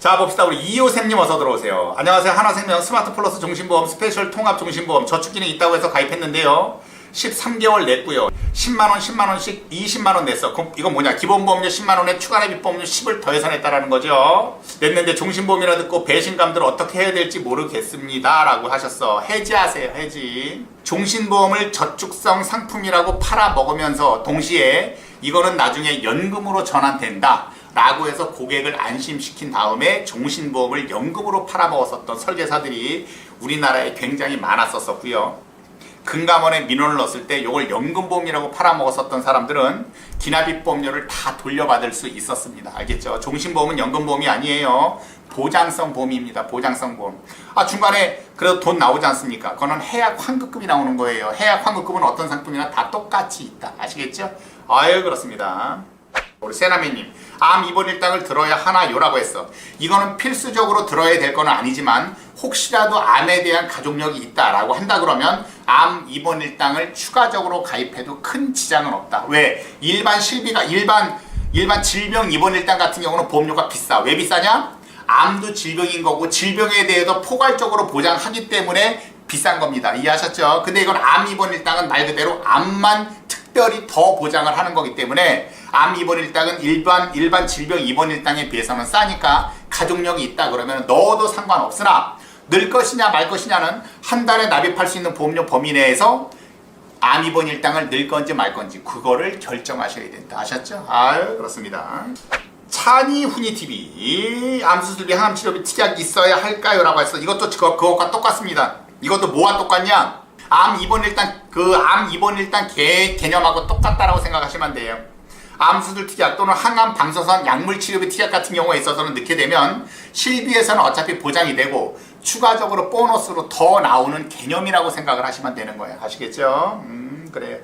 자 봅시다. 우리 이호샘님 어서 들어오세요. 안녕하세요. 하나생명 스마트 플러스 종신보험 스페셜 통합 종신보험 저축 기능 있다고 해서 가입했는데요. 13개월 냈고요. 10만원 10만원씩 20만원 냈어. 그럼 이건 뭐냐? 기본보험료 10만원에 추가납입 보험료 10을 더해서 냈다라는 거죠. 냈는데 종신보험이라 듣고 배신감들 어떻게 해야 될지 모르겠습니다. 라고 하셨어. 해지하세요 해지. 종신보험을 저축성 상품이라고 팔아먹으면서 동시에 이거는 나중에 연금으로 전환된다 라고 해서 고객을 안심시킨 다음에 종신보험을 연금으로 팔아먹었었던 설계사들이 우리나라에 굉장히 많았었고요. 금감원에 민원을 넣었을 때 이걸 연금보험이라고 팔아먹었었던 사람들은 기납입보험료를 다 돌려받을 수 있었습니다. 알겠죠? 종신보험은 연금보험이 아니에요. 보장성 보험입니다. 보장성 보험. 아 중간에 그래도 돈 나오지 않습니까? 그거는 해약 환급금이 나오는 거예요. 해약 환급금은 어떤 상품이나 다 똑같이 있다. 아시겠죠? 아유 그렇습니다. 우리 세나미님 암 입원 일당을 들어야 하나요라고 했어. 이거는 필수적으로 들어야 될 건 아니지만 혹시라도 암에 대한 가족력이 있다라고 한다 그러면 암 입원 일당을 추가적으로 가입해도 큰 지장은 없다. 왜? 일반 실비가 일반 일반 질병 입원 일당 같은 경우는 보험료가 비싸. 왜 비싸냐? 암도 질병인 거고 질병에 대해서 포괄적으로 보장하기 때문에 비싼 겁니다. 이해하셨죠? 근데 이건 암 입원 일당은 말 그대로 암만 특별히 더 보장을 하는 거기 때문에 암 입원 일당은 일반 일반 질병 입원 일당에 비해서는 싸니까 가족력이 있다 그러면 넣어도 상관없으나 늘 것이냐 말 것이냐는 한 달에 납입할 수 있는 보험료 범위 내에서 암 입원 일당을 늘 건지 말 건지 그거를 결정하셔야 된다 아셨죠? 아유 그렇습니다. 찬이 후니 TV 암수술비 항암 치료비 특약 있어야 할까요? 라고 했어 이것도 그거, 그것과 똑같습니다. 이것도 뭐와 똑같냐? 암 입원 일당 그암 입원 일당 개, 개념하고 똑같다라고 생각하시면 돼요. 암수술 특약 또는 항암 방사선 약물 치료비 특약 같은 경우에 있어서는 넣게 되면 실비에서는 어차피 보장이 되고 추가적으로 보너스로 더 나오는 개념이라고 생각을 하시면 되는 거예요. 아시겠죠? 음 그래요.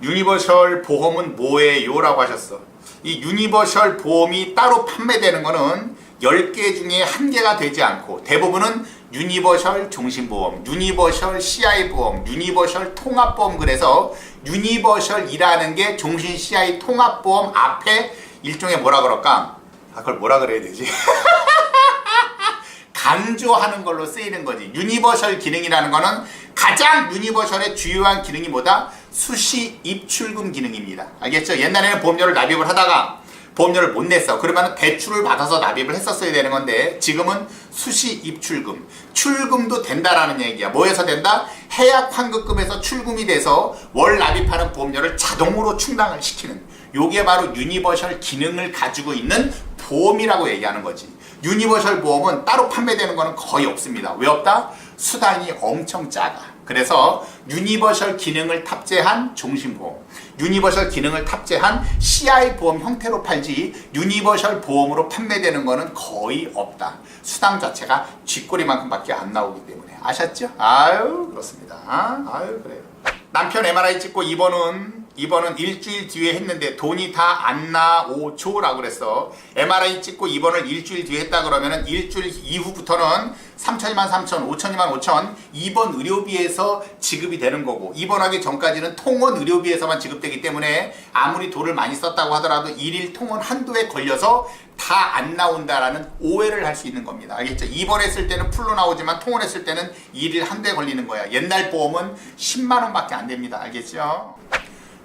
유니버셜 보험은 뭐예요? 라고 하셨어. 이 유니버셜 보험이 따로 판매되는 거는 10개 중에 한 개가 되지 않고 대부분은 유니버셜 종신보험, 유니버셜 CI 보험, 유니버셜 통합보험 그래서 유니버셜이라는 게 종신 CI 통합보험 앞에 일종의 뭐라 그럴까? 아 그걸 뭐라 그래야 되지? 강조하는 걸로 쓰이는 거지. 유니버셜 기능이라는 거는 가장 유니버셜의 주요한 기능이 뭐다? 수시 입출금 기능입니다. 알겠죠? 옛날에는 보험료를 납입을 하다가 보험료를 못 냈어. 그러면 대출을 받아서 납입을 했었어야 되는 건데 지금은 수시 입출금. 출금도 된다라는 얘기야. 뭐에서 된다? 해약 환급금에서 출금이 돼서 월 납입하는 보험료를 자동으로 충당을 시키는 요게 바로 유니버셜 기능을 가지고 있는 보험이라고 얘기하는 거지. 유니버셜 보험은 따로 판매되는 거는 거의 없습니다. 왜 없다? 수단이 엄청 작아. 그래서 유니버셜 기능을 탑재한 종신보험, 유니버셜 기능을 탑재한 CI 보험 형태로 팔지 유니버셜 보험으로 판매되는 거는 거의 없다. 수당 자체가 쥐꼬리만큼밖에 안 나오기 때문에 아셨죠? 아유 그렇습니다. 아유 그래요. 남편 MRI 찍고 입원은 입원은 일주일 뒤에 했는데 돈이 다 안 나오죠라고 그랬어. MRI 찍고 입원을 일주일 뒤에 했다 그러면은 일주일 이후부터는 3천이만 3천, 5천이만 5천 입원 의료비에서 지급이 되는 거고 입원하기 전까지는 통원 의료비에서만 지급되기 때문에 아무리 돈을 많이 썼다고 하더라도 일일 통원 한도에 걸려서 다 안 나온다라는 오해를 할 수 있는 겁니다. 알겠죠? 입원했을 때는 풀로 나오지만 통원했을 때는 일일 한도에 걸리는 거야. 옛날 보험은 10만 원밖에 안 됩니다. 알겠죠?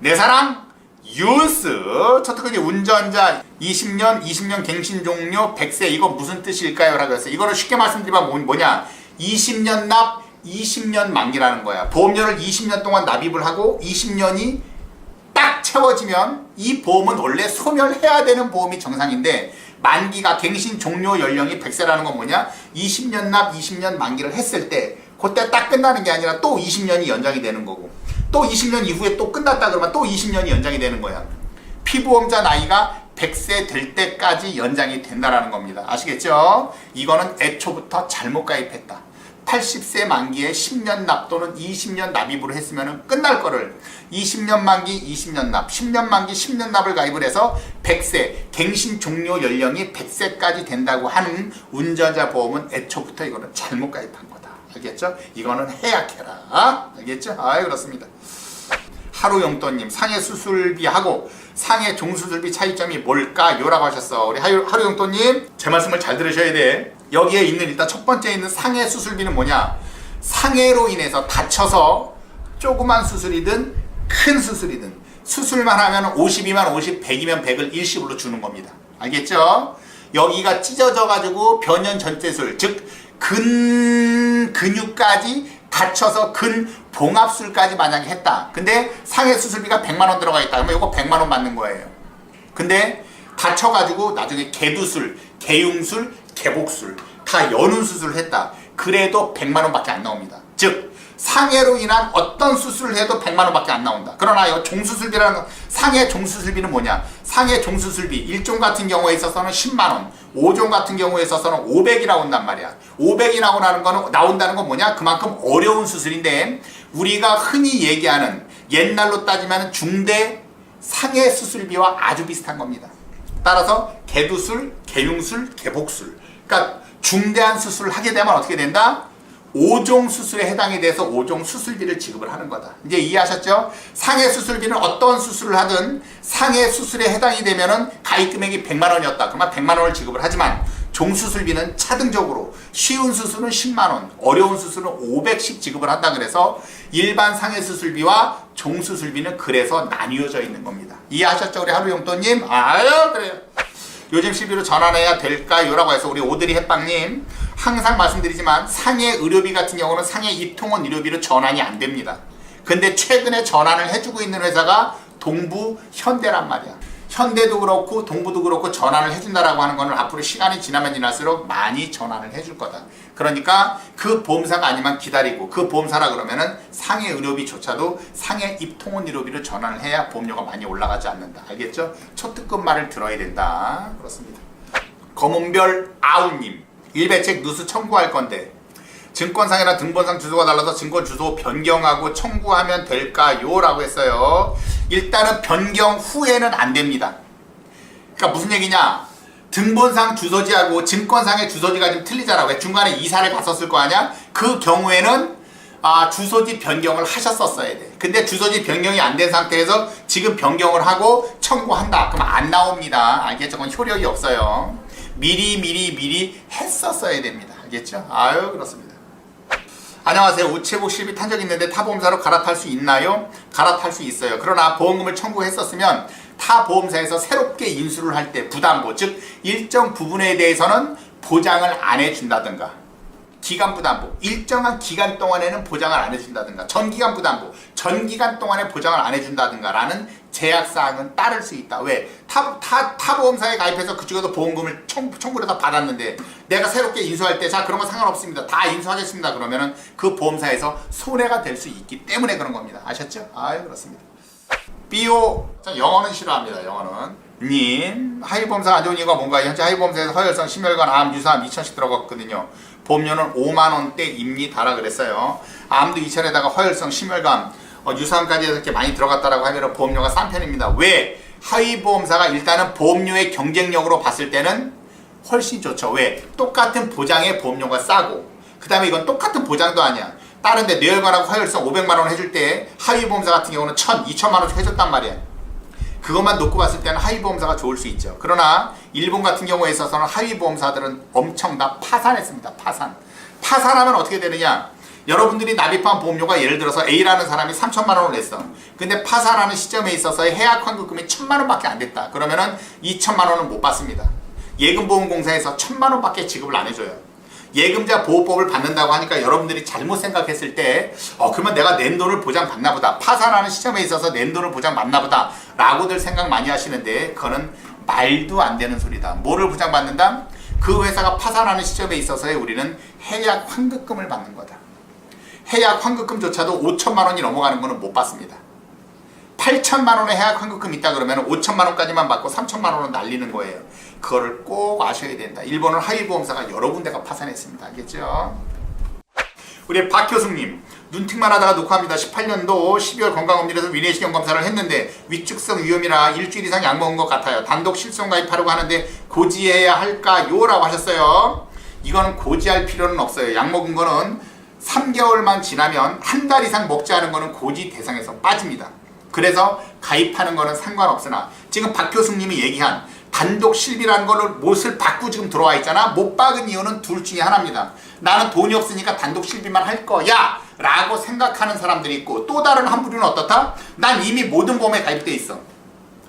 내 사랑 유스 첫특근이 운전자 20년 20년 갱신 종료 100세 이거 무슨 뜻일까요? 라고 했어요. 이거는 쉽게 말씀드리면 뭐- 뭐냐 20년 납 20년 만기라는 거야. 보험료를 20년 동안 납입을 하고 20년이 딱 채워지면 이 보험은 원래 소멸해야 되는 보험이 정상인데 만기가 갱신 종료 연령이 100세라는 건 뭐냐 20년 납 20년 만기를 했을 때 그때 딱 끝나는 게 아니라 또 20년이 연장이 되는 거고 또 20년 이후에 또 끝났다 그러면 또 20년이 연장이 되는 거야 피보험자 나이가 100세 될 때까지 연장이 된다라는 겁니다 아시겠죠? 이거는 애초부터 잘못 가입했다 80세 만기에 10년 납 또는 20년 납입으로 했으면 끝날 거를 20년 만기 20년 납, 10년 만기 10년 납을 가입을 해서 100세 갱신 종료 연령이 100세까지 된다고 하는 운전자 보험은 애초부터 이거는 잘못 가입한 거다. 알겠죠? 이거는 해약해라. 알겠죠? 아 그렇습니다. 하루 용돈님 상해 수술비 하고 상해 종수술비 차이점이 뭘까요? 라고 하셨어. 우리 하루, 하루용또님, 제 말씀을 잘 들으셔야 돼. 여기에 있는 일단 첫 번째 있는 상해 수술비는 뭐냐? 상해로 인해서 다쳐서 조그만 수술이든 큰 수술이든 수술만 하면 52만 50, 100이면 100을 일시불로 주는 겁니다. 알겠죠? 여기가 찢어져 가지고 변연 전체술, 즉 근 근육까지 다쳐서 근 봉합술까지 만약에 했다. 근데 상해 수술비가 100만 원 들어가 있다. 그러면 이거 100만 원 받는 거예요. 근데 다쳐 가지고 나중에 개두술, 개융술, 개복술 다 연운 수술을 했다. 그래도 100만 원밖에 안 나옵니다. 즉 상해로 인한 어떤 수술을 해도 100만 원밖에 안 나온다. 그러나 이 종수술비라는 건 상해 종수술비는 뭐냐? 상해 종수술비 1종 같은 경우에 있어서는 10만 원, 5종 같은 경우에 있어서는 500이 나온단 말이야. 500이 나오는 거는 나온다는 건 뭐냐? 그만큼 어려운 수술인데 우리가 흔히 얘기하는 옛날로 따지면 중대 상해 수술비와 아주 비슷한 겁니다. 따라서 개두술, 개융술, 개복술. 그러니까 중대한 수술을 하게 되면 어떻게 된다? 5종 수술에 해당이 돼서 5종 수술비를 지급을 하는 거다. 이제 이해하셨죠? 상해 수술비는 어떤 수술을 하든 상해 수술에 해당이 되면은 가입 금액이 100만 원이었다. 그러면 100만 원을 지급을 하지만 종수술비는 차등적으로 쉬운 수술은 10만 원, 어려운 수술은 500씩 지급을 한다 그래서 일반 상해 수술비와 종수술비는 그래서 나뉘어져 있는 겁니다. 이해하셨죠? 우리 하루용또님? 아유 그래요. 요즘 실비로 전환해야 될까요? 라고 해서 우리 오드리 햇빵님 항상 말씀드리지만 상해 의료비 같은 경우는 상해 입통원 의료비로 전환이 안 됩니다. 근데 최근에 전환을 해주고 있는 회사가 동부 현대란 말이야. 현대도 그렇고 동부도 그렇고 전환을 해준다라고 하는 거는 앞으로 시간이 지나면 지날수록 많이 전환을 해줄 거다. 그러니까 그 보험사가 아니면 기다리고 그 보험사라 그러면은 상해 의료비조차도 상해 입통원 의료비로 전환을 해야 보험료가 많이 올라가지 않는다. 알겠죠? 초특급 말을 들어야 된다. 그렇습니다. 검은별 아우님 일배책 누수 청구할 건데 증권상이나 등본상 주소가 달라서 증권 주소 변경하고 청구하면 될까요? 라고 했어요. 일단은 변경 후에는 안 됩니다. 그러니까 무슨 얘기냐? 등본상 주소지하고 증권상의 주소지가 좀 틀리잖아. 왜 중간에 이사를 갔었을 거 아니야? 그 경우에는 아, 주소지 변경을 하셨었어야 돼. 근데 주소지 변경이 안 된 상태에서 지금 변경을 하고 청구한다. 그럼 안 나옵니다. 알겠죠? 그건 효력이 없어요. 미리 미리 미리 했었어야 됩니다. 알겠죠? 아유 그렇습니다. 안녕하세요. 우체국 실비 탄적 있는데 타보험사로 갈아탈 수 있나요? 갈아탈 수 있어요. 그러나 보험금을 청구했었으면 타 보험사에서 새롭게 인수를 할 때 부담보, 즉 일정 부분에 대해서는 보장을 안 해준다든가 기간 부담보, 일정한 기간 동안에는 보장을 안 해준다든가 전기간 부담보, 전기간 동안에 보장을 안 해준다든가 라는 제약사항은 따를 수 있다. 왜? 타, 타, 타보험사에 가입해서 그쪽에서 보험금을 청, 청구를 다 받았는데 내가 새롭게 인수할 때 자 그런 건 상관없습니다. 다 인수하겠습니다. 그러면은 그 보험사에서 손해가 될 수 있기 때문에 그런 겁니다. 아셨죠? 아유 그렇습니다. 비오 자, 영어는 싫어합니다. 영어는 님 하이보험사 안 좋은 이유가 뭔가 현재 하이보험사에서 허혈성 심혈관 암 유사암 2천씩 들어갔거든요. 보험료는 5만 원대입니다라 그랬어요. 암도 2천에다가 허혈성 심혈관 어, 해서 이렇게 많이 들어갔다라고 하면 보험료가 싼 편입니다. 왜? 하위 보험사가 일단은 보험료의 경쟁력으로 봤을 때는 훨씬 좋죠. 왜? 똑같은 보장의 보험료가 싸고 그 다음에 이건 똑같은 보장도 아니야. 다른데 뇌혈관하고 화혈성 500만 원 해줄 때 하위 보험사 같은 경우는 1000, 2000만 원씩 해줬단 말이야. 그것만 놓고 봤을 때는 하위 보험사가 좋을 수 있죠. 그러나 일본 같은 경우에 있어서는 하위 보험사들은 엄청 다 파산했습니다. 파산. 파산하면 어떻게 되느냐? 여러분들이 납입한 보험료가 예를 들어서 A라는 사람이 3천만 원을 냈어. 근데 파산하는 시점에 있어서 해약 환급금이 1천만 원밖에 안 됐다. 그러면은 2천만 원은 못 받습니다. 예금보험공사에서 1천만 원밖에 지급을 안 해줘요. 예금자 보호법을 받는다고 하니까 여러분들이 잘못 생각했을 때, 어, 그러면 내가 낸 돈을 보장받나 보다. 파산하는 시점에 있어서 낸 돈을 보장받나 보다. 라고들 생각 많이 하시는데, 그거는 말도 안 되는 소리다. 뭐를 보장받는다? 그 회사가 파산하는 시점에 있어서의 우리는 해약 환급금을 받는 거다. 해약 환급금조차도 5천만 원이 넘어가는 거는 못 받습니다. 8천만 원의 해약 환급금 있다 그러면 5천만 원까지만 받고 3천만 원은 날리는 거예요. 그거를 꼭 아셔야 된다. 일본은 하위보험사가 여러 군데가 파산했습니다. 알겠죠? 우리 박효숙님 눈팅만 하다가 녹화합니다. 18년도 12월 건강검진에서 위내시경 검사를 했는데 위축성 위험이라 일주일 이상 약 먹은 것 같아요. 단독 실손 가입하려고 하는데 고지해야 할까요? 라고 하셨어요. 이거는 고지할 필요는 없어요. 약 먹은 거는 3개월만 지나면 한 달 이상 먹지 않은 거는 고지 대상에서 빠집니다. 그래서 가입하는 거는 상관없으나 지금 박효숙님이 얘기한 단독 실비라는 거를 못을 받고 지금 들어와 있잖아. 못 박은 이유는 둘 중에 하나입니다. 나는 돈이 없으니까 단독 실비만 할 거야. 라고 생각하는 사람들이 있고 또 다른 한 부류는 어떻다? 난 이미 모든 보험에 가입돼 있어.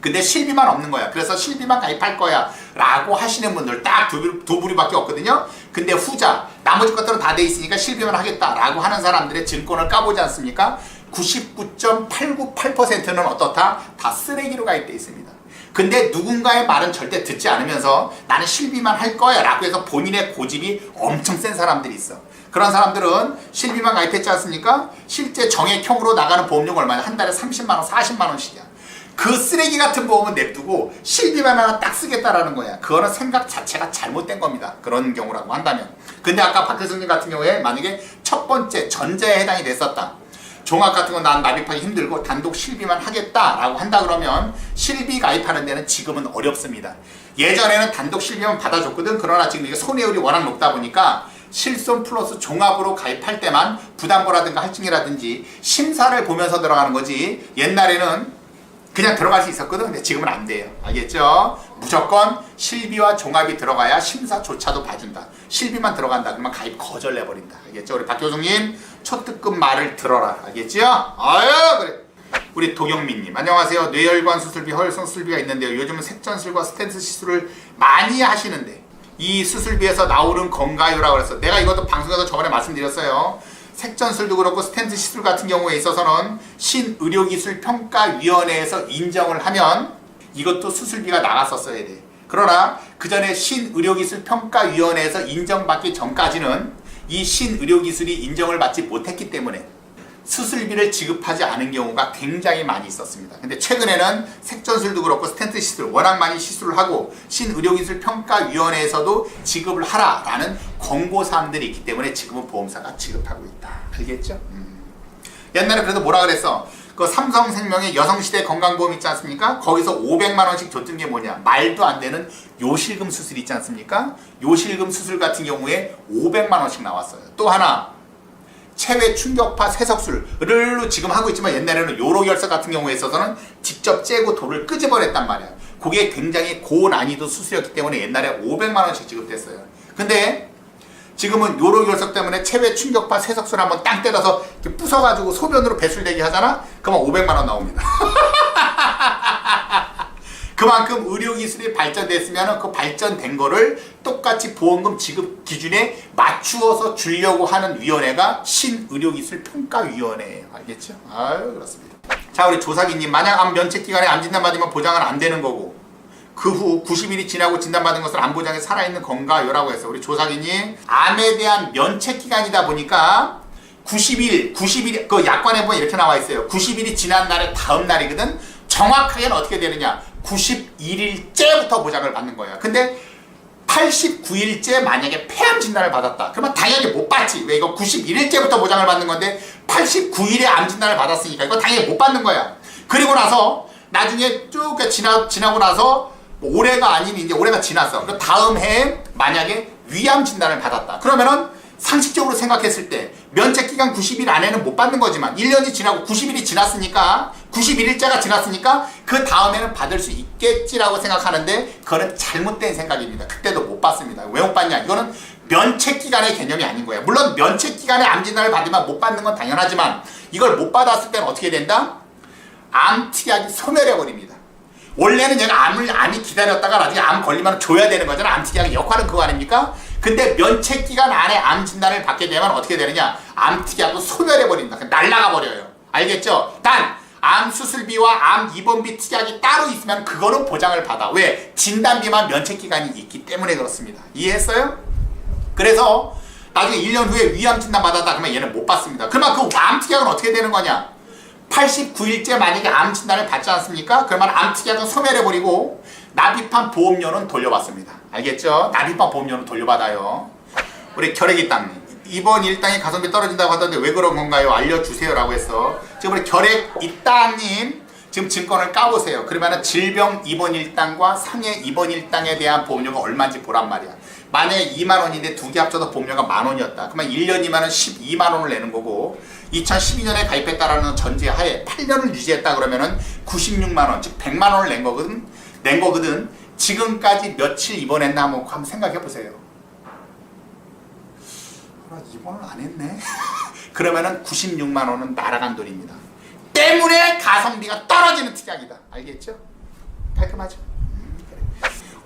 근데 실비만 없는 거야. 그래서 실비만 가입할 거야. 라고 하시는 분들 딱 두 두 부류밖에 없거든요. 근데 후자, 나머지 것들은 다 돼 있으니까 실비만 하겠다. 라고 하는 사람들의 증권을 까보지 않습니까? 99.898%는 어떻다? 다 쓰레기로 가입돼 있습니다. 근데 누군가의 말은 절대 듣지 않으면서 나는 실비만 할 거야. 라고 해서 본인의 고집이 엄청 센 사람들이 있어. 그런 사람들은 실비만 가입했지 않습니까? 실제 정액형으로 나가는 보험료가 얼마냐? 한 달에 30만원, 40만원씩이야. 그 쓰레기 같은 보험은 냅두고 실비만 하나 딱 쓰겠다라는 거야. 그거는 생각 자체가 잘못된 겁니다. 그런 경우라고 한다면. 근데 아까 박혜성님 같은 경우에 만약에 첫 번째 전자에 해당이 됐었다. 종합 같은 건 난 납입하기 힘들고 단독 실비만 하겠다라고 한다 그러면 실비 가입하는 데는 지금은 어렵습니다. 예전에는 단독 실비만 받아줬거든. 그러나 지금 이게 손해율이 워낙 높다 보니까 실손 플러스 종합으로 가입할 때만 부담보라든가 할증이라든지 심사를 보면서 들어가는 거지. 옛날에는 그냥 들어갈 수 있었거든. 근데 지금은 안 돼요. 알겠죠? 무조건 실비와 종합이 들어가야 심사조차도 봐준다. 실비만 들어간다. 그러면 가입 거절 내버린다. 알겠죠? 우리 박교성님 초특급 말을 들어라. 알겠죠? 아유 그래. 우리 도경민님 안녕하세요. 뇌혈관 수술비, 허혈성 수술비가 있는데요. 요즘은 색전술과 스텐스 시술을 많이 하시는데 이 수술비에서 나오는 건가요라고 그래서 내가 이것도 방송에서 저번에 말씀드렸어요. 색전술도 그렇고 스텐트 시술 같은 경우에 있어서는 신의료기술평가위원회에서 인정을 하면 이것도 수술비가 나갔었어야 돼. 그러나 그 전에 신의료기술평가위원회에서 인정받기 전까지는 이 신의료기술이 인정을 받지 못했기 때문에 수술비를 지급하지 않은 경우가 굉장히 많이 있었습니다. 근데 최근에는 색전술도 그렇고 스텐트 시술 워낙 많이 시술을 하고 신의료기술 평가위원회에서도 지급을 하라라는 권고 사항들이 있기 때문에 지금은 보험사가 지급하고 있다. 알겠죠? 음. 옛날에 그래도 뭐라 그랬어? 그 삼성생명의 여성시대 건강보험 있지 않습니까? 거기서 500만 원씩 줬던 게 뭐냐? 말도 안 되는 요실금 수술 있지 않습니까? 요실금 수술 같은 경우에 500만 원씩 나왔어요. 또 하나 체외 충격파 세석술을 지금 하고 있지만 옛날에는 요로 결석 같은 경우에 있어서는 직접 째고 돌을 끄집어냈단 말이야. 그게 굉장히 고난이도 수술이었기 때문에 옛날에 500만 원씩 지급됐어요. 근데 지금은 요로 결석 때문에 체외 충격파 세석술 한번 땅 때려서 부숴가지고 소변으로 배출되게 하잖아? 그러면 500만 원 나옵니다. 그만큼 의료기술이 발전됐으면 그 발전된 거를 똑같이 보험금 지급 기준에 맞추어서 주려고 하는 위원회가 신의료기술평가위원회예요. 알겠죠? 아유 그렇습니다. 자 우리 조사기님 만약 암 면책 기간에 암 진단 받으면 보장은 안 되는 거고 그 후 90일이 지나고 진단받은 것은 암 보장에 살아있는 건가요라고 해서 우리 조사기님 암에 대한 면책 기간이다 보니까 90일, 90일 그 약관에 보면 이렇게 나와 있어요. 90일이 지난 날의 다음 날이거든. 정확하게는 어떻게 되느냐? 91일째부터 보장을 받는 거야. 근데 89일째 만약에 폐암 진단을 받았다. 그러면 당연히 못 받지. 왜 이거 91일째부터 보장을 받는 건데 89일에 암 진단을 받았으니까 이거 당연히 못 받는 거야. 그리고 나서 나중에 쭉 지나 지나고 나서 뭐 올해가 아닌 이제 올해가 지났어. 그 다음 해에 만약에 위암 진단을 받았다. 그러면은 상식적으로 생각했을 때 면책 기간 90일 안에는 못 받는 거지만 1년이 지나고 90일이 지났으니까 91일째가 지났으니까 그 다음에는 받을 수 있겠지라고 생각하는데 그거는 잘못된 생각입니다. 그때도 못 받습니다. 왜 못 받냐? 이거는 면책 기간의 개념이 아닌 거예요. 물론 면책 기간에 암 진단을 받으면 못 받는 건 당연하지만 이걸 못 받았을 때는 어떻게 된다? 암 특약이 소멸해 버립니다. 원래는 얘가 암을 암이 기다렸다가 나중에 암 걸리면 줘야 되는 거잖아. 암 특약의 역할은 그거 아닙니까? 근데 면책 기간 안에 암 진단을 받게 되면 어떻게 되느냐? 암 특약도 소멸해 버린다. 날라가 버려요. 알겠죠? 단 암 수술비와 암 입원비 특약이 따로 있으면 그거는 보장을 받아. 왜? 진단비만 면책 기간이 있기 때문에 그렇습니다. 이해했어요? 그래서 나중에 1년 후에 위암 진단 받았다 그러면 얘는 못 받습니다. 그러면 그 암 특약은 어떻게 되는 거냐? 89일째 만약에 암 진단을 받지 않습니까? 그러면 암 특약은 소멸해버리고 납입한 보험료는 돌려받습니다. 알겠죠? 납입한 보험료는 돌려받아요. 우리 결핵이 땅 이번 일당이 가성비 떨어진다고 하던데 왜 그런 건가요? 알려주세요라고 해서 지금 우리 결핵 이땅님 지금 증권을 까보세요. 그러면은 질병 입원 일당과 상해 입원 일당에 대한 보험료가 얼마인지 보란 말이야. 만약에 2만 원인데 두 개 합쳐서 보험료가 만 원이었다. 그러면 1년이면은 12만 원을 내는 거고 2012년에 가입했다라는 전제하에 8년을 유지했다 그러면은 96만 원, 즉 100만 원을 낸 거거든. 낸 거거든. 지금까지 며칠 입원했나 한번 한번 생각해 보세요. 아, 입원을 안 했네. 그러면은 96만 원은 날아간 돈입니다. 때문에 가성비가 떨어지는 특약이다. 알겠죠? 깔끔하죠? 음.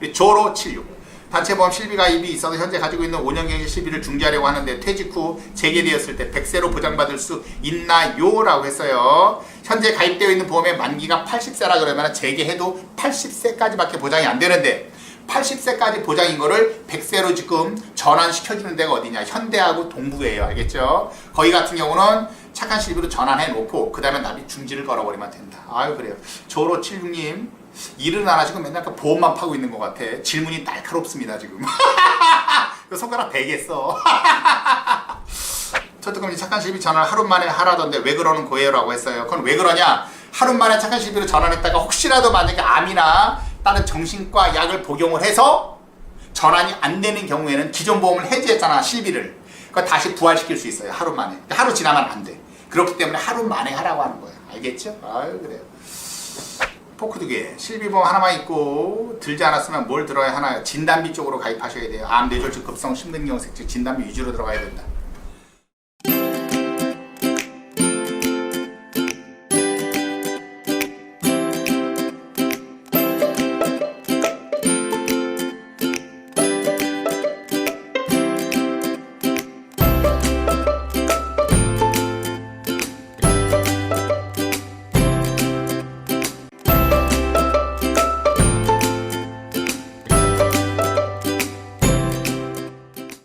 우리 조로 76. 단체보험 실비 가입이 있어서 현재 가지고 있는 5년 경제 실비를 중지하려고 하는데 퇴직 후 재개되었을 때 100세로 보장받을 수 있나요? 라고 했어요. 현재 가입되어 있는 보험의 만기가 80세라 그러면 재개해도 80세까지밖에 보장이 안 되는데 80세까지 보장인 거를 100세로 지금 전환시켜주는 데가 어디냐 현대하고 동부예요 알겠죠 거기 같은 경우는 착한 실비로 전환해 놓고 그 다음에 납입 중지를 걸어버리면 된다 아유 그래요 조로 76님 일은 안 하시고 맨날 그 보험만 파고 있는 것 같아 질문이 날카롭습니다 지금 그 손가락 베겠어 저특검이 착한 실비 전환 하루 만에 하라던데 왜 그러는 거예요라고 했어요. 그건 왜 그러냐? 하루 만에 착한 실비로 전환했다가 혹시라도 만약에 암이나 다른 정신과 약을 복용을 해서 전환이 안 되는 경우에는 기존 보험을 해지했잖아 실비를. 그거 다시 부활시킬 수 있어요 하루 만에. 하루 지나면 안 돼. 그렇기 때문에 하루 만에 하라고 하는 거예요. 알겠죠? 아유 그래요. 포크 두 개, 실비보험 하나만 있고 들지 않았으면 뭘 들어야 하나요? 진단비 쪽으로 가입하셔야 돼요. 암 뇌졸중 급성 심근경색 즉 진단비 위주로 들어가야 된다.